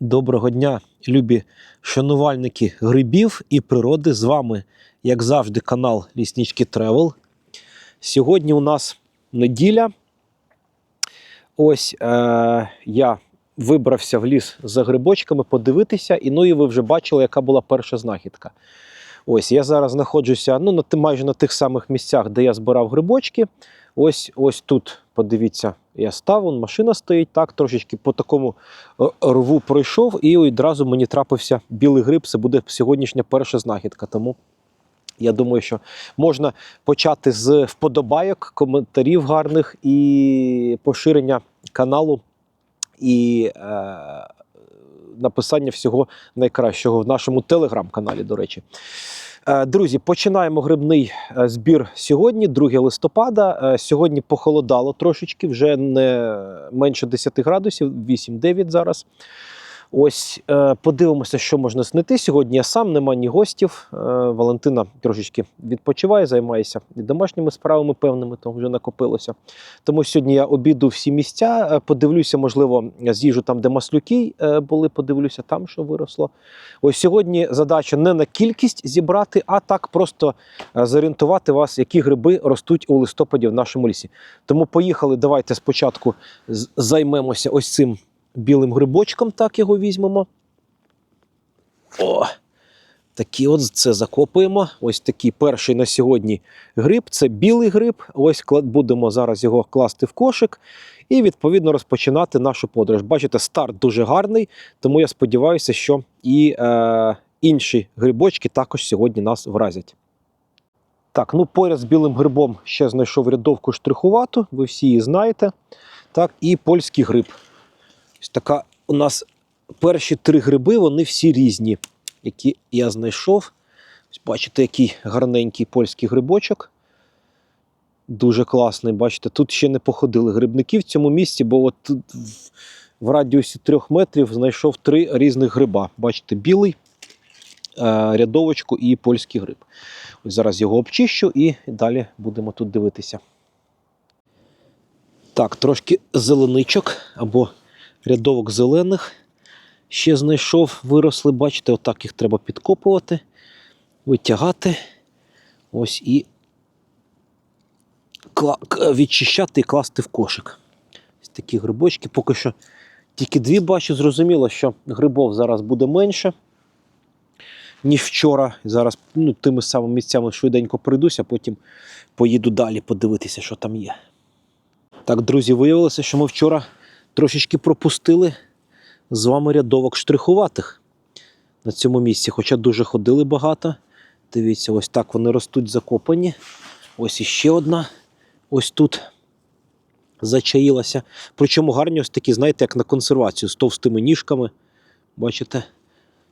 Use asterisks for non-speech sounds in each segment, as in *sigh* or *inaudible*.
Доброго дня, любі шанувальники грибів і природи. З вами, як завжди, канал Ліснички Тревел. Сьогодні у нас неділя. Ось е, я вибрався в ліс за грибочками подивитися, і ну і ви вже бачили, яка була перша знахідка. Ось я зараз знаходжуся ну, на, майже на тих самих місцях, де я збирав грибочки. Ось ось тут, подивіться, я став, вон машина стоїть, так, трошечки по такому е, рву пройшов, і одразу мені трапився білий гриб. Це буде сьогоднішня перша знахідка. Тому я думаю, що можна почати з вподобайок, коментарів гарних і поширення каналу і е, написання всього найкращого в нашому телеграм-каналі, до речі. Е, Друзі, починаємо грибний е, збір сьогодні, 2 листопада. Е, Сьогодні похолодало трошечки, вже не менше 10 градусів, 8-9 зараз. Ось е, подивимося, що можна знайти. Сьогодні я сам, нема ні гостів. Е, Валентина трошечки відпочиває, займається і домашніми справами певними, то вже накопилося. Тому сьогодні я обіду всі місця. е, Подивлюся, можливо, з'їжу там, де маслюки були, подивлюся там, що виросло. Ось сьогодні задача не на кількість зібрати, а так просто зорієнтувати вас, які гриби ростуть у листопаді в нашому лісі. Тому поїхали. Давайте спочатку займемося ось цим білим грибочком, так його візьмемо. О! Такі от це закопуємо. Ось такий перший на сьогодні гриб. Це білий гриб. Ось будемо зараз його класти в кошик і відповідно розпочинати нашу подорож. Бачите, старт дуже гарний, тому я сподіваюся, що і е, інші грибочки також сьогодні нас вразять. Так, ну поряд з білим грибом ще знайшов рядовку штрихувату, ви всі її знаєте. Так, і польський гриб. Ось така у нас перші три гриби, вони всі різні, які я знайшов. Бачите, який гарненький польський грибочок. Дуже класний. Бачите, тут ще не походили грибники в цьому місці, бо от в радіусі трьох метрів знайшов три різних гриба. Бачите, білий, е, рядовочку і польський гриб. Ось зараз його обчищу і далі будемо тут дивитися. Так, трошки зеленичок або рядовок зелених. Ще знайшов, виросли, бачите, отак їх треба підкопувати, витягати. Ось і відчищати і класти в кошик. Ось такі грибочки. Поки що тільки дві бачу. Зрозуміло, що грибов зараз буде менше, ніж вчора. Зараз ну, тими самими місцями швиденько пройдуся, потім поїду далі подивитися, що там є. Так, друзі, виявилося, що ми вчора трошечки пропустили з вами рядовок штрихуватих на цьому місці, хоча дуже ходили багато. Дивіться, ось так вони ростуть закопані. Ось іще одна. Ось тут зачаїлася. Причому гарні ось такі, знаєте, як на консервацію з товстими ніжками. Бачите?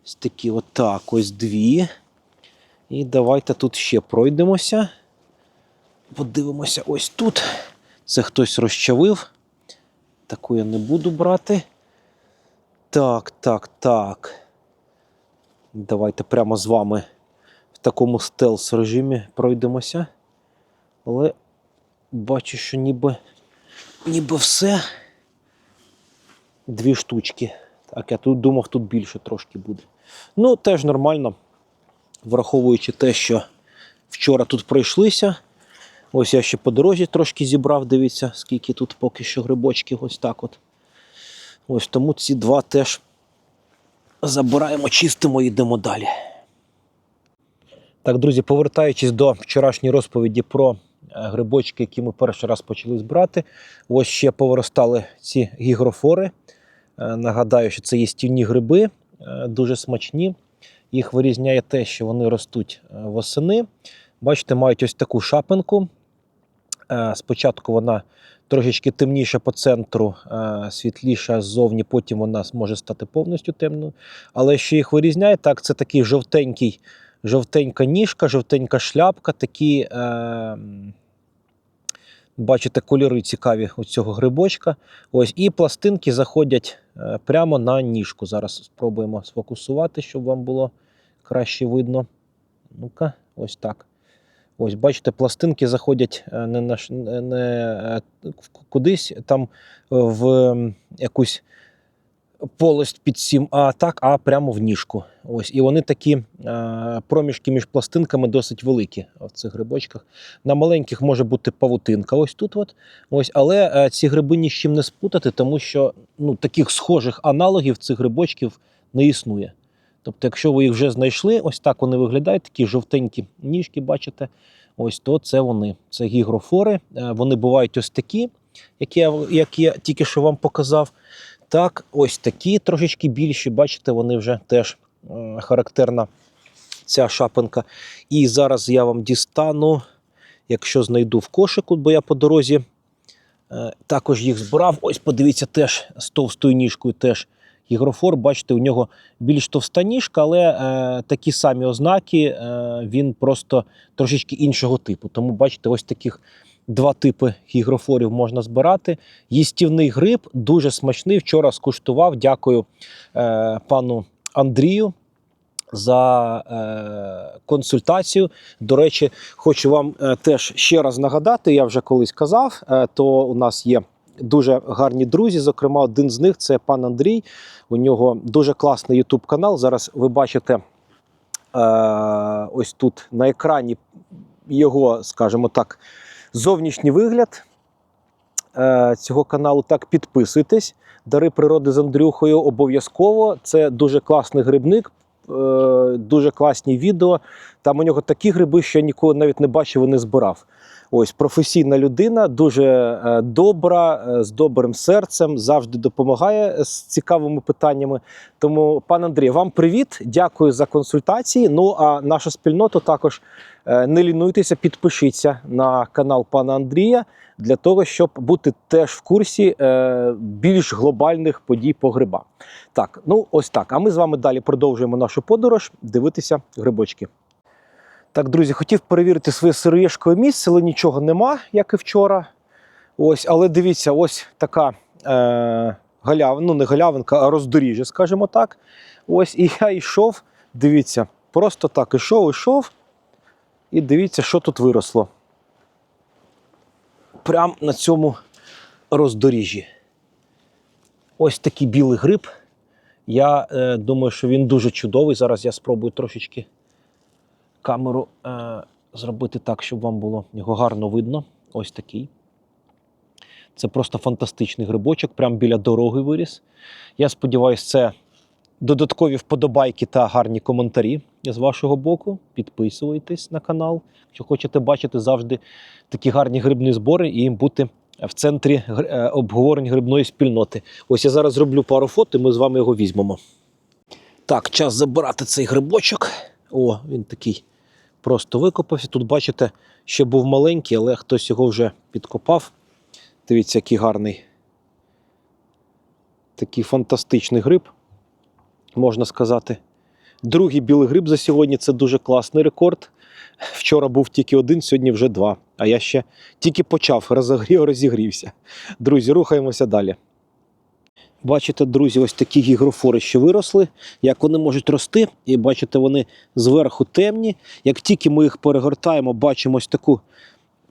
Ось такі отак, ось дві. І давайте тут ще пройдемося. Подивимося ось тут. Це хтось розчавив. Таку я не буду брати. Так, так, так. Давайте прямо з вами в такому стелс режимі пройдемося. Але бачу, що ніби, ніби все. Дві штучки. Так, я тут думав, тут більше трошки буде. Ну, теж нормально, враховуючи те, що вчора тут пройшлися. Ось я ще по дорозі трошки зібрав, дивіться, скільки тут поки що грибочків, ось так от. Ось тому ці два теж забираємо, чистимо і йдемо далі. Так, друзі, повертаючись до вчорашньої розповіді про е, грибочки, які ми перший раз почали збирати. Ось ще повиростали ці гігрофори. Е, Нагадаю, що це є стільні гриби, е, дуже смачні. Їх вирізняє те, що вони ростуть восени. Бачите, мають ось таку шапинку. Е, Спочатку вона трошечки темніша по центру, е, світліша ззовні, потім вона може стати повністю темною. Але що їх вирізняє, так, це такий жовтенький, жовтенька ніжка, жовтенька шляпка, такі. Е, Бачите, кольори цікаві у цього грибочка. Ось, і пластинки заходять е, прямо на ніжку. Зараз спробуємо сфокусувати, щоб вам було краще видно. Ну-ка, ось так. Ось, бачите, пластинки заходять е, не, на, не, е, кудись там е, в якусь полость під сім, а так, а прямо в ніжку. Ось. І вони такі проміжки між пластинками досить великі в цих грибочках. На маленьких може бути павутинка, ось тут. От. Ось. Але ці гриби ні з чим не спутати, тому що ну, таких схожих аналогів цих грибочків не існує. Тобто, якщо ви їх вже знайшли, ось так вони виглядають, такі жовтенькі ніжки, бачите, ось то це вони. Це гігрофори. Е, Вони бувають ось такі, які я, які я тільки що вам показав. Так, ось такі трошечки більші, бачите, вони вже теж е, характерна ця шапинка. І зараз я вам дістану, якщо знайду в кошику, бо я по дорозі е, також їх збирав. Ось подивіться, теж з товстою ніжкою теж гігрофор. Бачите, у нього більш товста ніжка, але е, такі самі ознаки, е, він просто трошечки іншого типу. Тому бачите, ось таких два типи гігрофорів можна збирати. Їстівний гриб дуже смачний. Вчора скуштував. Дякую е, пану Андрію. За е, консультацію. До речі, хочу вам е, теж ще раз нагадати, я вже колись казав, е, то у нас є дуже гарні друзі. Зокрема, один з них це пан Андрій. У нього дуже класний YouTube канал. Зараз ви бачите е, ось тут на екрані його, скажімо так, зовнішній вигляд е, цього каналу. Так, підписуйтесь. Дари природи з Андрюхою обов'язково. Це дуже класний грибник, е, дуже класні відео. Там у нього такі гриби, що я ніколи навіть не бачив і не збирав. Ось професійна людина, дуже е, добра, е, з добрим серцем, завжди допомагає з цікавими питаннями. Тому, пан Андрій, вам привіт, дякую за консультації. Ну а нашу спільноту також е, не лінуйтеся, підпишіться на канал пана Андрія для того, щоб бути теж в курсі е, більш глобальних подій по грибам. Так, ну ось так. А ми з вами далі продовжуємо нашу подорож, дивитися грибочки. Так, друзі, хотів перевірити своє сироєшкове місце, але нічого нема, як і вчора. Ось, але дивіться, ось така е, галявина, ну не галявинка, а роздоріжжя, скажімо так. Ось, і я йшов, дивіться, просто так ішов, ішов. І дивіться, що тут виросло. Прямо на цьому роздоріжжі. Ось такий білий гриб. Я е, думаю, що він дуже чудовий. Зараз я спробую трошечки камеру е, зробити так, щоб вам було його гарно видно. Ось такий. Це просто фантастичний грибочок, прямо біля дороги виріс. Я сподіваюся, це додаткові вподобайки та гарні коментарі з вашого боку. Підписуйтесь на канал, якщо хочете бачити завжди такі гарні грибні збори і бути в центрі е, обговорень грибної спільноти. Ось я зараз зроблю пару фото, і ми з вами його візьмемо. Так, час забирати цей грибочок. О, він такий просто викопався. Тут, бачите, ще був маленький, але хтось його вже підкопав. Дивіться, який гарний. Такий фантастичний гриб, можна сказати. Другий білий гриб за сьогодні це дуже класний рекорд. Вчора був тільки один, сьогодні вже два. А я ще тільки почав, розігрівся. Друзі, рухаємося далі. Бачите, друзі, ось такі гігрофори, що виросли, як вони можуть рости. І бачите, вони зверху темні. Як тільки ми їх перегортаємо, бачимо ось таку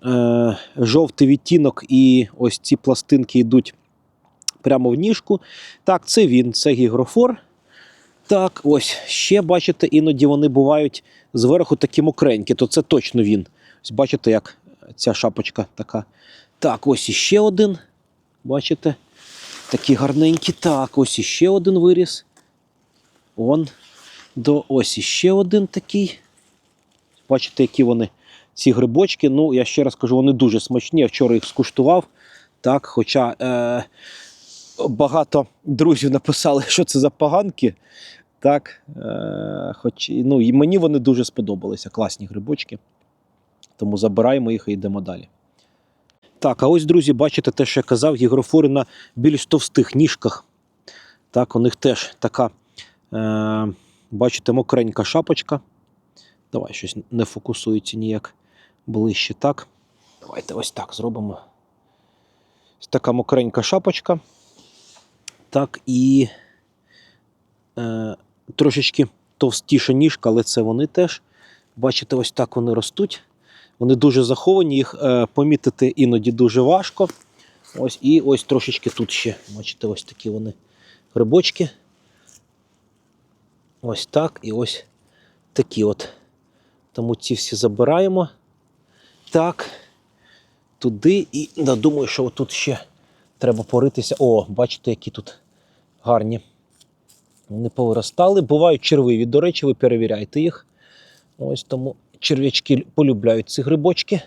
е, жовтий відтінок, і ось ці пластинки йдуть прямо в ніжку. Так, це він, це гігрофор. Так, ось ще бачите, іноді вони бувають зверху такі мокренькі, то це точно він. Ось бачите, як ця шапочка така. Так, ось іще один. Бачите? Такі гарненькі. Так, ось іще один виріс. Он. До ось іще один такий. Бачите, які вони ці грибочки. Ну, я ще раз кажу, вони дуже смачні. Я вчора їх скуштував. Так, хоча е, багато друзів написали, що це за поганки. Так, е, хоч, ну, і мені вони дуже сподобалися. Класні грибочки. Тому забираємо їх і йдемо далі. Так, а ось, друзі, бачите те, що я казав, гігрофори на більш товстих ніжках. Так, у них теж така, е, бачите, мокренька шапочка. Давай щось не фокусується ніяк ближче. Так. Давайте ось так зробимо. Ось така мокренька шапочка. Так, і е, трошечки товстіша ніжка, але це вони теж. Бачите, ось так вони ростуть. Вони дуже заховані, їх е, помітити іноді дуже важко. Ось і ось трошечки тут ще. Бачите, ось такі вони грибочки. Ось так і ось такі от. Тому ці всі забираємо. Так. Туди і да, думаю, що тут ще треба поритися. О, бачите, які тут гарні. Вони повиростали. Бувають червиві. До речі, ви перевіряйте їх. Ось тому черв'ячки полюбляють ці грибочки.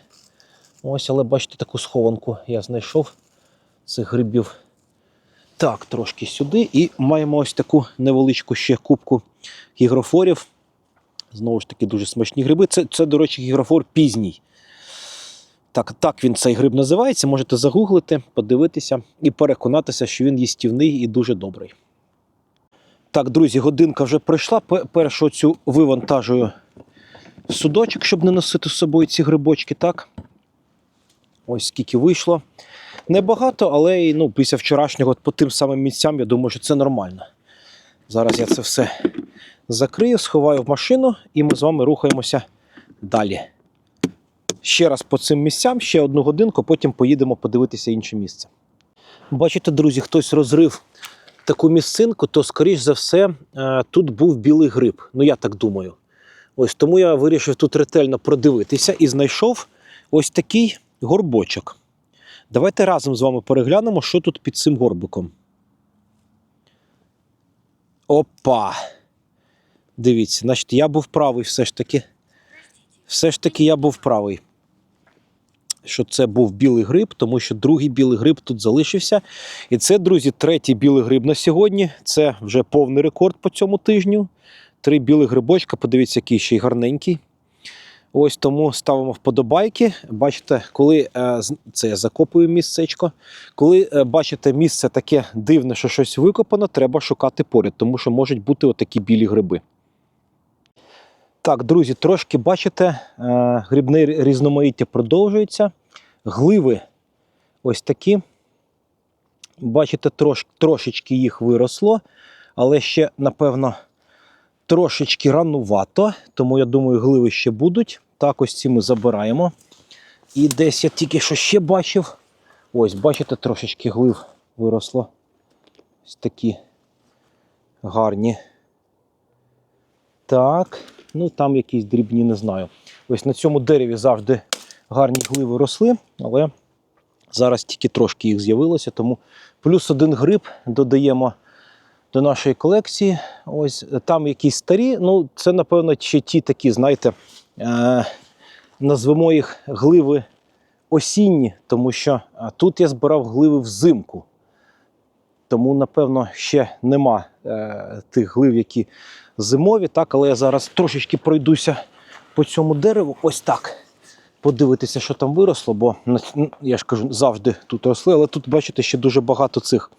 Ось, але бачите, таку схованку я знайшов цих грибів. Так, трошки сюди. І маємо ось таку невеличку ще кубку гігрофорів. Знову ж таки, дуже смачні гриби. Це, це до речі, гігрофор пізній. Так, так він цей гриб називається. Можете загуглити, подивитися і переконатися, що він їстівний і дуже добрий. Так, друзі, годинка вже пройшла. Першу цю вивантажую судочок, щоб не носити з собою ці грибочки. Так. Ось скільки вийшло. Небагато, але і, ну, після вчорашнього по тим самим місцям, я думаю, що це нормально. Зараз я це все закрию, сховаю в машину, і ми з вами рухаємося далі. Ще раз по цим місцям, ще одну годинку, потім поїдемо подивитися інше місце. Бачите, друзі, хтось розрив таку місцинку, то, скоріш за все, е, тут був білий гриб. Ну, я так думаю. Ось тому я вирішив тут ретельно продивитися і знайшов ось такий горбочок. Давайте разом з вами переглянемо, що тут під цим горбиком. Опа! Дивіться, значить, я був правий все ж таки. Все ж таки я був правий. Що це був білий гриб, тому що другий білий гриб тут залишився. І це, друзі, третій білий гриб на сьогодні. Це вже повний рекорд по цьому тижню. Три білих грибочка, подивіться, який ще й гарненький. Ось тому ставимо вподобайки. Бачите, коли е, це я закопую місцечко. Коли е, бачите місце таке дивне, що щось викопано, треба шукати поряд, тому що можуть бути отакі білі гриби. Так, друзі, трошки бачите, е, грибне різноманіття продовжується. Гливи ось такі. Бачите, трош, трошечки їх виросло, але ще, напевно, трошечки ранувато, тому я думаю, гливи ще будуть. Так, ось ці ми забираємо. І десь я тільки що ще бачив. Ось, бачите, трошечки глив виросло. Ось такі гарні. Так, ну там якісь дрібні, не знаю. Ось на цьому дереві завжди гарні гливи росли, але зараз тільки трошки їх з'явилося, тому плюс один гриб додаємо до нашої колекції. Ось там якісь старі. Ну, це, напевно, ще ті такі, знаєте, е- назвемо їх гливи осінні, тому що е, тут я збирав гливи взимку. Тому, напевно, ще нема е- тих глив, які зимові. Так, але я зараз трошечки пройдуся по цьому дереву. Ось так. Подивитися, що там виросло, бо я ж кажу, завжди тут росли, але тут, бачите, ще дуже багато цих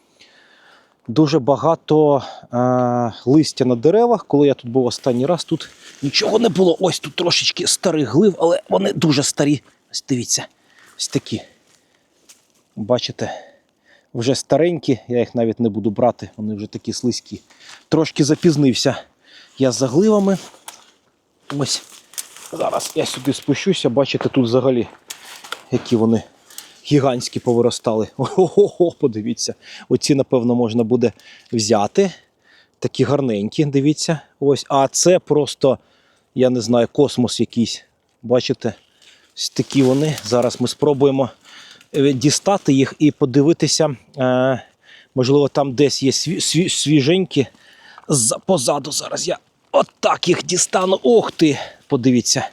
дуже багато е, листя на деревах. Коли я тут був останній раз, тут нічого не було. Ось тут трошечки старих глив, але вони дуже старі. Ось дивіться, ось такі. Бачите, вже старенькі, я їх навіть не буду брати, вони вже такі слизькі. Трошки запізнився я за гливами. Ось зараз я сюди спущуся, бачите, тут взагалі які вони гігантські повиростали. *laughs* Ого, подивіться. Оці, напевно, можна буде взяти. Такі гарненькі, дивіться. Ось. А це просто, я не знаю, космос якийсь. Бачите? Ось такі вони. Зараз ми спробуємо е, дістати їх і подивитися. Е, можливо, там десь є сві- сві- свіженькі. Позаду зараз я отак їх дістану. Ох ти! Подивіться,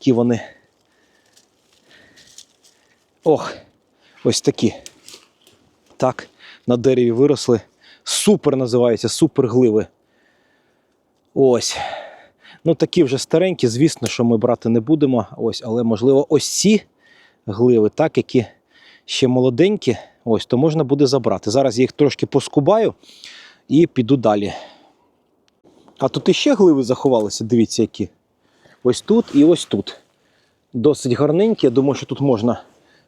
які вони. Ох, ось такі. Так, на дереві виросли. Супер називається, супер гливи. Ось. Ну, такі вже старенькі, звісно, що ми брати не будемо. Ось, але, можливо, ось ці гливи, так, які ще молоденькі, ось, то можна буде забрати. Зараз я їх трошки поскубаю і піду далі. А тут іще гливи заховалися, дивіться, які. Ось тут і ось тут. Досить гарненькі. Я думаю, що тут можна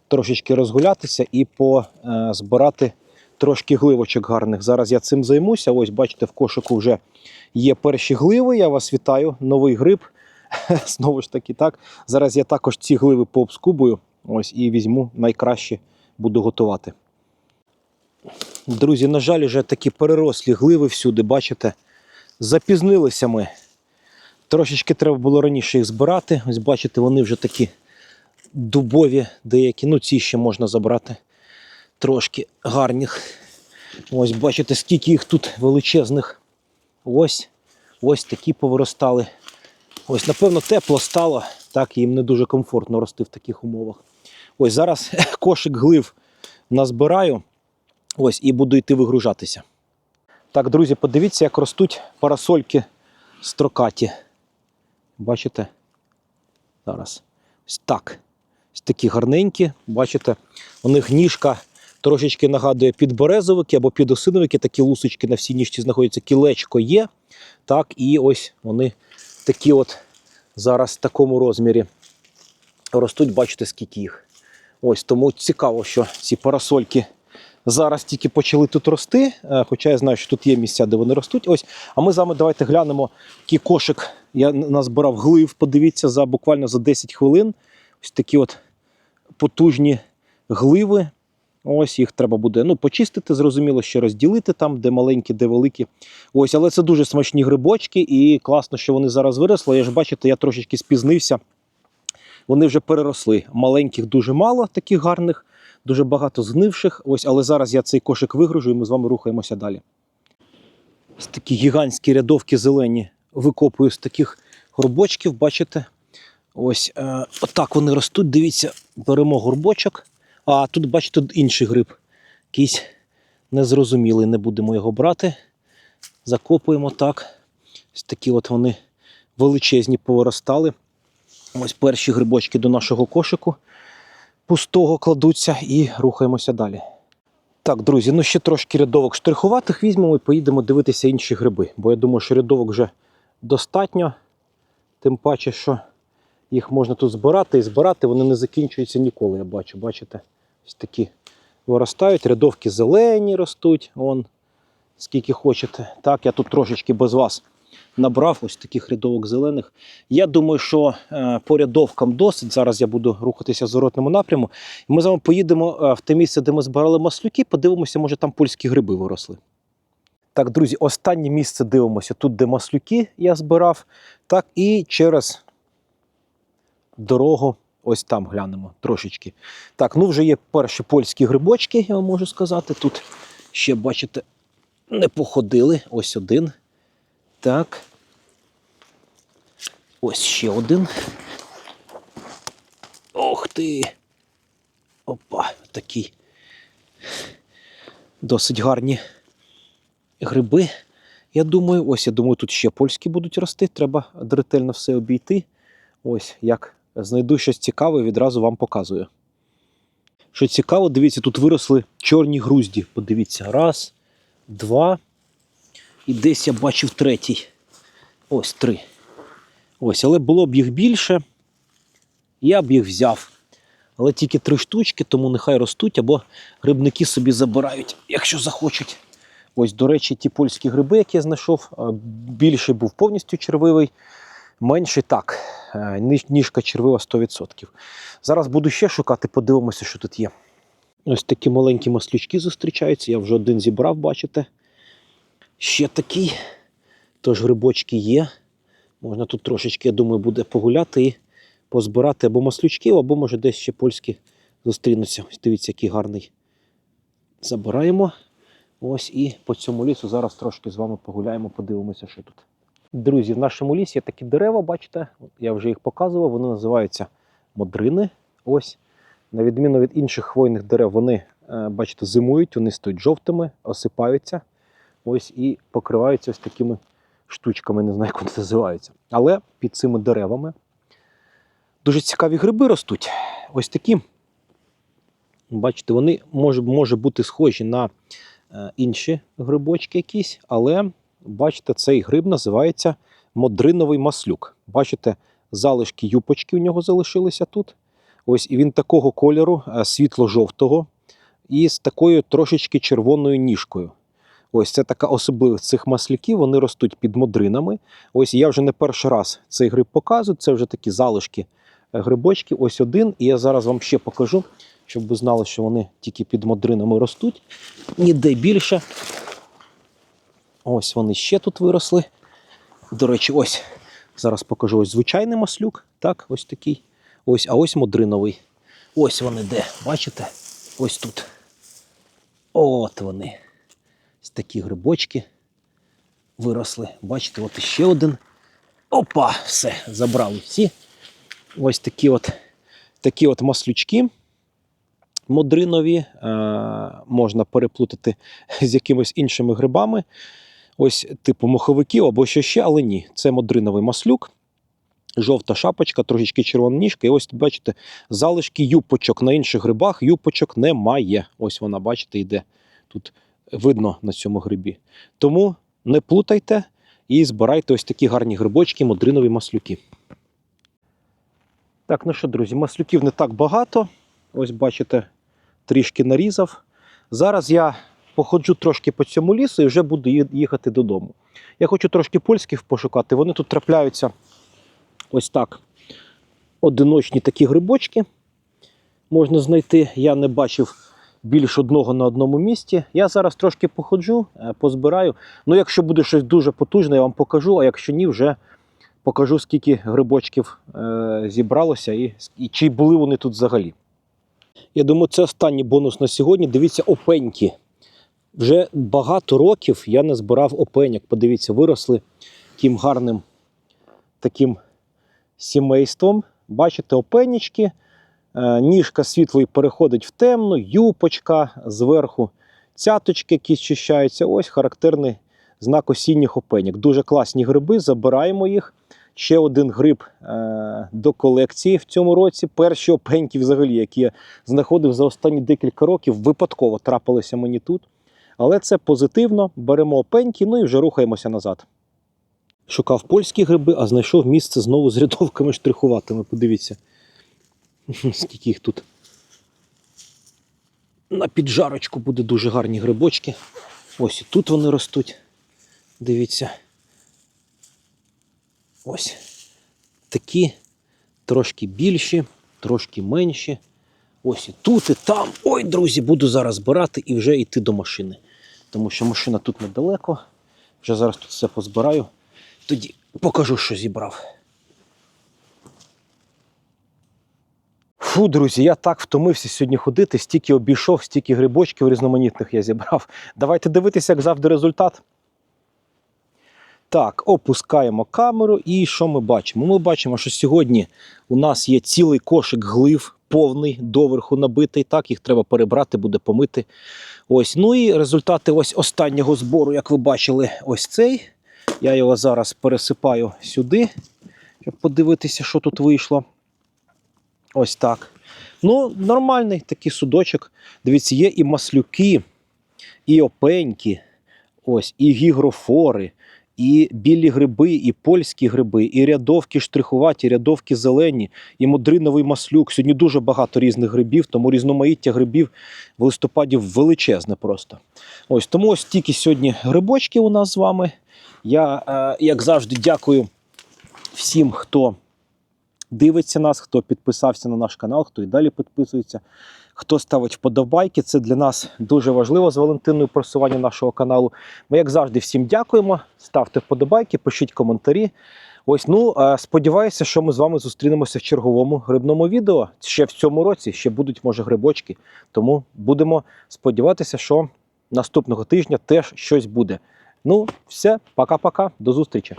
трошечки розгулятися і позбирати трошки гливочок гарних. Зараз я цим займуся. Ось, бачите, в кошику вже є перші гливи. Я вас вітаю. Новий гриб. *laughs* Знову ж таки, так. Зараз я також ці гливи пообскубую. Ось і візьму найкраще, буду готувати. Друзі, на жаль, вже такі перерослі гливи всюди, бачите? Запізнилися ми. Трошечки треба було раніше їх збирати. Ось бачите, вони вже такі дубові деякі. Ну, ці ще можна забрати трошки гарних. Ось бачите, скільки їх тут величезних. Ось, ось такі повиростали. Ось, напевно, тепло стало, так, їм не дуже комфортно рости в таких умовах. Ось зараз *laughs* кошик глив назбираю. Ось, і буду йти вигружатися. Так, друзі, подивіться, як ростуть парасольки строкаті. Бачите? Зараз. Ось так. Такі гарненькі. Бачите, у них ніжка трошечки нагадує підберезовики або підосиновики, такі лусочки на всій ніжці знаходяться, кілечко є. Так, і ось вони такі от зараз в такому розмірі ростуть, бачите, скільки їх. Ось тому цікаво, що ці парасольки зараз тільки почали тут рости. е, Хоча я знаю, що тут є місця, де вони ростуть. Ось, а ми з вами давайте глянемо, який кошик я назбирав глив. Подивіться за буквально за 10 хвилин. Ось такі от потужні гливи. Ось їх треба буде ну, почистити, зрозуміло, ще розділити там, де маленькі, де великі. Ось, але це дуже смачні грибочки, і класно, що вони зараз виросли. Я ж бачите, я трошечки спізнився. Вони вже переросли. Маленьких дуже мало, таких гарних, дуже багато згнивших. Ось, але зараз я цей кошик вигружу, і ми з вами рухаємося далі. Ось такі гігантські рядовки зелені викопую з таких горбочків, бачите? Ось е, отак вони ростуть. Дивіться, беремо горбочок. А тут, бачите, інший гриб. Якийсь незрозумілий, не будемо його брати. Закопуємо так. Ось такі от вони величезні повиростали. Ось перші грибочки до нашого кошику пустого кладуться і рухаємося далі. Так, друзі, ну ще трошки рядовок штрихуватих візьмемо і поїдемо дивитися інші гриби. Бо я думаю, що рядовок вже достатньо. Тим паче, що їх можна тут збирати і збирати, вони не закінчуються ніколи, я бачу. Бачите? Ось такі виростають, рядовки зелені ростуть, вон, скільки хочете. Так, я тут трошечки без вас набрав ось таких рядовок зелених. Я думаю, що е, по рядовкам досить. Зараз я буду рухатися в зворотному напряму. Ми з вами поїдемо е, в те місце, де ми збирали маслюки, подивимося, може там польські гриби виросли. Так, друзі, останнє місце дивимося. Тут, де маслюки я збирав. Так, і через дорогу. Ось там глянемо трошечки. Так, ну вже є перші польські грибочки, я вам можу сказати. Тут ще, бачите, не походили. Ось один. Так. Ось ще один. Ох ти. Опа, такі досить гарні гриби. Я думаю, ось я думаю, тут ще польські будуть рости. Треба ретельно все обійти. Ось як знайду щось цікаве, відразу вам показую. Що цікаво, дивіться, тут виросли чорні грузді. Подивіться, раз, два. І десь я бачив третій. Ось три. Ось, але було б їх більше. Я б їх взяв. Але тільки три штучки, тому нехай ростуть, або грибники собі забирають, якщо захочуть. Ось, до речі, ті польські гриби, які я знайшов, більший був повністю червивий, менший так. Е, ніж- Ніжка червива 100%. Зараз буду ще шукати, подивимося, що тут є. Ось такі маленькі маслючки зустрічаються. Я вже один зібрав, бачите. Ще такий. Тож грибочки є. Можна тут трошечки, я думаю, буде погуляти і позбирати або маслючків, або може десь ще польські зустрінуться. Ось дивіться, який гарний. Забираємо. Ось і по цьому лісу зараз трошки з вами погуляємо, подивимося, що тут. Друзі, в нашому лісі є такі дерева, бачите, я вже їх показував, вони називаються модрини. Ось. На відміну від інших хвойних дерев, вони, е, бачите, зимують, вони стають жовтими, осипаються. Ось і покриваються ось такими штучками, не знаю, як вони називаються. Але під цими деревами дуже цікаві гриби ростуть. Ось такі. Бачите, вони може, може бути схожі на е, інші грибочки якісь, але бачите, цей гриб називається модриновий маслюк. Бачите, залишки юпочки у нього залишилися тут. Ось і він такого кольору, е, світло-жовтого, і з такою трошечки червоною ніжкою. Ось це така особливість цих масляків, вони ростуть під модринами. Ось я вже не перший раз цей гриб показую. Це вже такі залишки е, грибочки. Ось один. І я зараз вам ще покажу, щоб ви знали, що вони тільки під модринами ростуть. Ніде більше. Ось вони ще тут виросли. До речі, ось зараз покажу ось звичайний маслюк. Так, ось такий. Ось, а ось модриновий. Ось вони де. Бачите? Ось тут. От вони. Ось такі грибочки виросли. Бачите, от іще один. Опа! Все, забрали всі. Ось такі от, такі от маслючки модринові. Е, можна переплутати з якимись іншими грибами. Ось типу моховиків або що ще, але ні. Це модриновий маслюк. Жовта шапочка, трошечки червона ніжка. І ось бачите, залишки юпочок на інших грибах. Юпочок немає. Ось вона, бачите, йде. Тут видно на цьому грибі. Тому не плутайте і збирайте ось такі гарні грибочки, модринові маслюки. Так, ну що, друзі, маслюків не так багато. Ось бачите, трішки нарізав. Зараз я походжу трошки по цьому лісу і вже буду їхати додому. Я хочу трошки польських пошукати. Вони тут трапляються ось так. Одиночні такі грибочки можна знайти. Я не бачив більш одного на одному місці. Я зараз трошки походжу, е, позбираю. Ну, якщо буде щось дуже потужне, я вам покажу, а якщо ні, вже покажу, скільки грибочків е, зібралося і, і чи були вони тут взагалі. Я думаю, це останній бонус на сьогодні. Дивіться, опеньки. Вже багато років я не збирав опеняк. Подивіться, виросли таким гарним таким сімейством. Бачите, опенічки. Е, Ніжка світлої переходить в темну, юпочка зверху, цяточки, які щищаються. Ось характерний знак осінніх опеньок. Дуже класні гриби, забираємо їх. Ще один гриб е, до колекції в цьому році. Перші опеньки, взагалі, які я знаходив за останні декілька років, випадково трапилися мені тут. Але це позитивно. Беремо опеньки, ну і вже рухаємося назад. Шукав польські гриби, а знайшов місце знову з рядовками штрихуватими. Подивіться, *laughs* скільки їх тут. На піджарочку буде дуже гарні грибочки. Ось і тут вони ростуть. Дивіться. Ось такі трошки більші, трошки менші. Ось і тут, і там. Ой, друзі, буду зараз збирати і вже йти до машини. Тому що машина тут недалеко. Вже зараз тут все позбираю. Тоді покажу, що зібрав. Фу, друзі, я так втомився сьогодні ходити, стільки обійшов, стільки грибочків різноманітних я зібрав. Давайте дивитися, як завжди, результат. Так, опускаємо камеру, і що ми бачимо? Ми бачимо, що сьогодні у нас є цілий кошик глив, повний, доверху набитий. Так, їх треба перебрати, буде помити. Ось. Ну і результати ось останнього збору, як ви бачили, ось цей. Я його зараз пересипаю сюди, щоб подивитися, що тут вийшло. Ось так. Ну, нормальний такий судочок. Дивіться, є і маслюки, і опеньки, ось, і гігрофори, і білі гриби, і польські гриби, і рядовки штрихуваті, рядовки зелені, і мудриновий маслюк. Сьогодні дуже багато різних грибів, тому різноманіття грибів в листопаді величезне просто. Ось тому ось тільки сьогодні грибочки у нас з вами. Я, е, як завжди, дякую всім, хто дивиться нас, хто підписався на наш канал, хто і далі підписується, хто ставить вподобайки. Це для нас дуже важливо з Валентиною просування нашого каналу. Ми, як завжди, всім дякуємо. Ставте вподобайки, пишіть коментарі. Ось, ну е, сподіваюся, що ми з вами зустрінемося в черговому грибному відео. Ще в цьому році ще будуть, може, грибочки. Тому будемо сподіватися, що наступного тижня теж щось буде. Ну, все, пока-пока, до зустрічі.